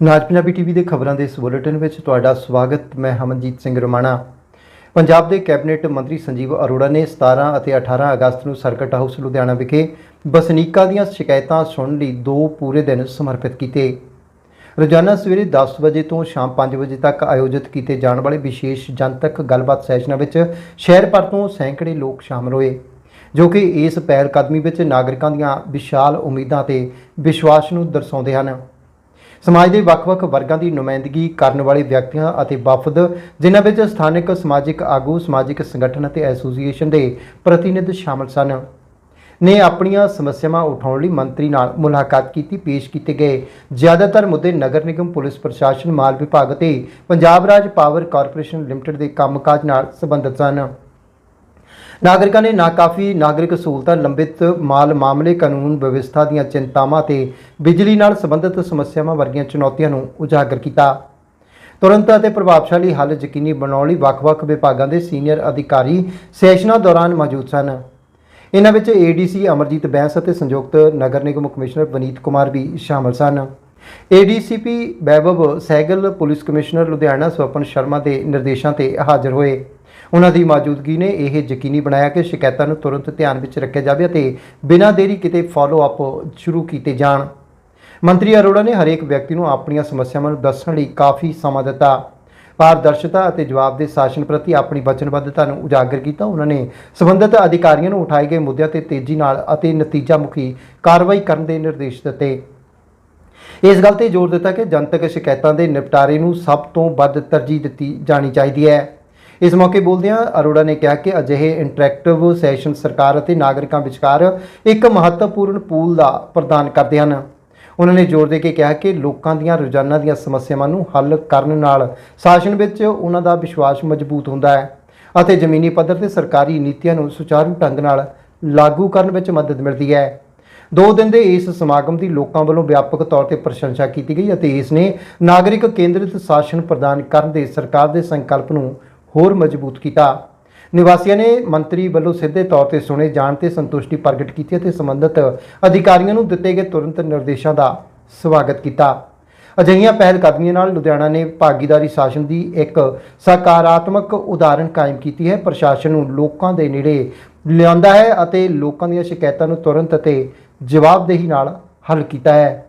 ਨਾਜ Punjabi TV ਦੇ ਖਬਰਾਂ ਦੇ ਇਸ ਬੁਲੇਟਿਨ ਵਿੱਚ ਤੁਹਾਡਾ ਸਵਾਗਤ, ਮੈਂ ਹਮਨਜੀਤ ਸਿੰਘ ਰਮਾਣਾ। ਪੰਜਾਬ ਦੇ ਕੈਬਨਿਟ ਮੰਤਰੀ ਸੰਜੀਵ ਅਰੋੜਾ ਨੇ 17 ਅਤੇ 18 ਅਗਸਤ ਨੂੰ ਸਰਕਟ ਹਾਊਸ ਲੁਧਿਆਣਾ ਵਿਖੇ ਵਸਨੀਕਾਂ ਦੀਆਂ ਸ਼ਿਕਾਇਤਾਂ ਸੁਣਨ ਲਈ ਦੋ ਪੂਰੇ ਦਿਨ ਸਮਰਪਿਤ ਕੀਤੇ। ਰੋਜ਼ਾਨਾ ਸਵੇਰੇ 10 ਵਜੇ ਤੋਂ ਸ਼ਾਮ 5 ਵਜੇ ਤੱਕ ਆਯੋਜਿਤ ਕੀਤੇ ਜਾਣ ਵਾਲੇ ਵਿਸ਼ੇਸ਼ ਜਨਤਕ ਗੱਲਬਾਤ ਸੈਸ਼ਨਾਂ ਵਿੱਚ ਸ਼ਹਿਰ ਭਰ ਤੋਂ ਸੈਂਕੜੇ ਲੋਕ ਸ਼ਾਮਲ ਹੋਏ, ਜੋ ਕਿ ਇਸ ਪਹਿਲ ਕਦਮੀ ਵਿੱਚ ਨਾਗਰਿਕਾਂ ਦੀਆਂ ਵਿਸ਼ਾਲ ਉਮੀਦਾਂ ਤੇ ਵਿਸ਼ਵਾਸ ਨੂੰ ਦਰਸਾਉਂਦੇ ਹਨ। ਸਮਾਜ ਦੇ ਵੱਖ-ਵੱਖ ਵਰਗਾਂ ਦੀ ਨੁਮਾਇੰਦਗੀ ਕਰਨ ਵਾਲੇ ਵਿਅਕਤੀਆਂ ਅਤੇ ਵਫਦ ਜਿਨ੍ਹਾਂ ਵਿੱਚ ਸਥਾਨਕ ਸਮਾਜਿਕ ਆਗੂ, ਸਮਾਜਿਕ ਸੰਗਠਨ ਅਤੇ ਐਸੋਸੀਏਸ਼ਨ ਦੇ ਪ੍ਰਤੀਨਿਧ ਸ਼ਾਮਲ ਸਨ, ਨੇ ਆਪਣੀਆਂ ਸਮੱਸਿਆਵਾਂ ਉਠਾਉਣ ਲਈ ਮੰਤਰੀ ਨਾਲ ਮੁਲਾਕਾਤ ਕੀਤੀ, ਪੇਸ਼ ਕੀਤੇ ਗਏ। ਜ਼ਿਆਦਾਤਰ ਮੁੱਦੇ ਨਗਰ ਨਿਗਮ, ਪੁਲਿਸ ਪ੍ਰਸ਼ਾਸਨ, ਮਾਲ ਵਿਭਾਗ ਅਤੇ ਪੰਜਾਬ ਰਾਜ ਪਾਵਰ ਕਾਰਪੋਰੇਸ਼ਨ ਲਿਮਟਿਡ ਦੇ ਕੰਮਕਾਜ ਨਾਲ ਸੰਬੰਧਿਤ ਸਨ। ਨਾਗਰਿਕਾਂ ਨੇ ਨਾਕਾਫੀ ਨਾਗਰਿਕ ਸਹੂਲਤਾਂ ਲੰਬਿਤ ਮਾਲ ਮਾਮਲੇ ਕਾਨੂੰਨ ਵਿਵਸਥਾ ਦੀਆਂ ਚਿੰਤਾਵਾਂ ਤੇ ਬਿਜਲੀ ਨਾਲ ਸੰਬੰਧਿਤ ਸਮੱਸਿਆਵਾਂ ਵਰਗੀਆਂ ਚੁਣੌਤੀਆਂ ਨੂੰ ਉਜਾਗਰ ਕੀਤਾ। ਤੁਰੰਤ ਅਤੇ ਪ੍ਰਭਾਵਸ਼ਾਲੀ ਹੱਲ ਯਕੀਨੀ ਬਣਾਉਣ ਲਈ ਵੱਖ-ਵੱਖ ਵਿਭਾਗਾਂ ਦੇ ਸੀਨੀਅਰ ਅਧਿਕਾਰੀ ਸੈਸ਼ਨਾਂ ਦੌਰਾਨ ਮੌਜੂਦ ਸਨ। ਇਹਨਾਂ ਵਿੱਚ ਏਡੀਸੀ, ਅਮਰਜੀਤ ਬੈਂਸ ਅਤੇ ਸੰਯੁਕਤ ਨਗਰ ਨਿਗਮ ਕਮਿਸ਼ਨਰ ਵਨੀਤ ਕੁਮਾਰ ਵੀ ਸ਼ਾਮਲ ਸਨ। ADCP Vaibhav Sehgal, police commissioner Ludhiana Swapan Sharma ਦੇ ਨਿਰਦੇਸ਼ਾਂ ਤੇ ਹਾਜ਼ਰ ਹੋਏ। ਉਹਨਾਂ ਦੀ ਮੌਜੂਦਗੀ ਨੇ ਇਹ ਯਕੀਨੀ ਬਣਾਇਆ ਕਿ ਸ਼ਿਕਾਇਤਾਂ ਨੂੰ ਤੁਰੰਤ ਧਿਆਨ ਵਿੱਚ ਰੱਖਿਆ ਜਾਵੇ ਅਤੇ ਬਿਨਾਂ ਦੇਰੀ ਕਿਤੇ ਫਾਲੋ ਅਪ ਸ਼ੁਰੂ ਕੀਤੇ ਜਾਣ। ਮੰਤਰੀ ਅਰੋੜਾ ਨੇ ਹਰੇਕ ਵਿਅਕਤੀ ਨੂੰ ਆਪਣੀਆਂ ਸਮੱਸਿਆਵਾਂ ਨੂੰ ਦੱਸਣ ਲਈ ਕਾਫੀ ਸਮਾਂ ਦਿੱਤਾ। ਪਾਰਦਰਸ਼ਤਾ ਅਤੇ ਜਵਾਬ ਦੇ ਸ਼ਾਸਨ ਪ੍ਰਤੀ ਆਪਣੀ ਵਚਨਬੱਧਤਾ ਨੂੰ ਉਜਾਗਰ ਕੀਤਾ। ਉਹਨਾਂ ਨੇ ਸੰਬੰਧਿਤ ਅਧਿਕਾਰੀਆਂ ਨੂੰ ਉਠਾਏ ਗਏ ਮੁੱਦਿਆਂ ਤੇ ਤੇਜ਼ੀ ਨਾਲ ਅਤੇ ਨਤੀਜਾਮੁਖੀ ਕਾਰਵਾਈ ਕਰਨ ਦੇ ਨਿਰਦੇਸ਼ ਦਿੱਤੇ। ਇਸ ਗੱਲ ਤੇ ਜ਼ੋਰ ਦਿੱਤਾ ਕਿ ਜਨਤਕ ਸ਼ਿਕਾਇਤਾਂ ਦੇ ਨਿਪਟਾਰੇ ਨੂੰ ਸਭ ਤੋਂ ਵੱਧ ਤਰਜੀਹ ਦਿੱਤੀ ਜਾਣੀ ਚਾਹੀਦੀ ਹੈ। ਇਸ ਮੌਕੇ ਬੋਲਦਿਆਂ ਅਰੋੜਾ ਨੇ ਕਿਹਾ ਕਿ ਅਜਿਹੇ ਇੰਟਰੈਕਟਿਵ ਸੈਸ਼ਨ ਸਰਕਾਰ ਅਤੇ ਨਾਗਰਿਕਾਂ ਵਿਚਕਾਰ ਇੱਕ ਮਹੱਤਵਪੂਰਨ ਪੂਲ ਦਾ ਪ੍ਰਦਾਨ ਕਰਦੇ ਹਨ। ਉਹਨਾਂ ਨੇ ਜ਼ੋਰ ਦੇ ਕੇ ਕਿਹਾ ਕਿ ਲੋਕਾਂ ਦੀਆਂ ਰੋਜ਼ਾਨਾ ਦੀਆਂ ਸਮੱਸਿਆਵਾਂ ਨੂੰ ਹੱਲ ਕਰਨ ਨਾਲ ਸ਼ਾਸਨ ਵਿੱਚ ਉਹਨਾਂ ਦਾ ਵਿਸ਼ਵਾਸ ਮਜ਼ਬੂਤ ਹੁੰਦਾ ਹੈ ਅਤੇ ਜ਼ਮੀਨੀ ਪੱਧਰ ਤੇ ਸਰਕਾਰੀ ਨੀਤੀਆਂ ਨੂੰ ਸੁਚਾਰੂ ਢੰਗ ਨਾਲ ਲਾਗੂ ਕਰਨ ਵਿੱਚ ਮਦਦ ਮਿਲਦੀ ਹੈ। ਦੋ ਦਿਨ ਦੇ ਇਸ ਸਮਾਗਮ ਦੀ ਲੋਕਾਂ ਵੱਲੋਂ ਵਿਆਪਕ ਤੌਰ ਤੇ ਪ੍ਰਸ਼ੰਸਾ ਕੀਤੀ ਗਈ ਅਤੇ ਇਸ ਨੇ ਨਾਗਰਿਕ ਕੇਂਦਰਿਤ ਸ਼ਾਸਨ ਪ੍ਰਦਾਨ ਕਰਨ ਦੇ ਸਰਕਾਰ ਦੇ ਸੰਕਲਪ ਨੂੰ ਹੋਰ ਮਜ਼ਬੂਤ ਕੀਤਾ। ਨਿਵਾਸੀਆਂ ਨੇ ਮੰਤਰੀ ਵੱਲੋਂ ਸਿੱਧੇ ਤੌਰ ਤੇ ਸੁਣੇ ਜਾਣ ਤੇ ਸੰਤੁਸ਼ਟੀ ਪ੍ਰਗਟ ਕੀਤੀ ਅਤੇ ਸੰਬੰਧਿਤ ਅਧਿਕਾਰੀਆਂ ਨੂੰ ਦਿੱਤੇ ਗਏ ਤੁਰੰਤ ਨਿਰਦੇਸ਼ਾਂ ਦਾ ਸਵਾਗਤ ਕੀਤਾ। ਅਜਿਹੀਆਂ ਪਹਿਲ ਕਦਮੀਆਂ ਨਾਲ ਲੁਧਿਆਣਾ ਨੇ ਭਾਗੀਦਾਰੀ ਸ਼ਾਸਨ ਦੀ ਇੱਕ ਸਕਾਰਾਤਮਕ ਉਦਾਹਰਣ ਕਾਇਮ ਕੀਤੀ ਹੈ। ਪ੍ਰਸ਼ਾਸਨ ਨੂੰ ਲੋਕਾਂ ਦੇ ਨੇੜੇ ਲਿਆਂਦਾ ਹੈ ਅਤੇ ਲੋਕਾਂ ਦੀਆਂ ਸ਼ਿਕਾਇਤਾਂ ਨੂੰ ਤੁਰੰਤ ਅਤੇ ਜਵਾਬਦੇਹੀ ਨਾਲ ਹੱਲ ਕੀਤਾ ਹੈ।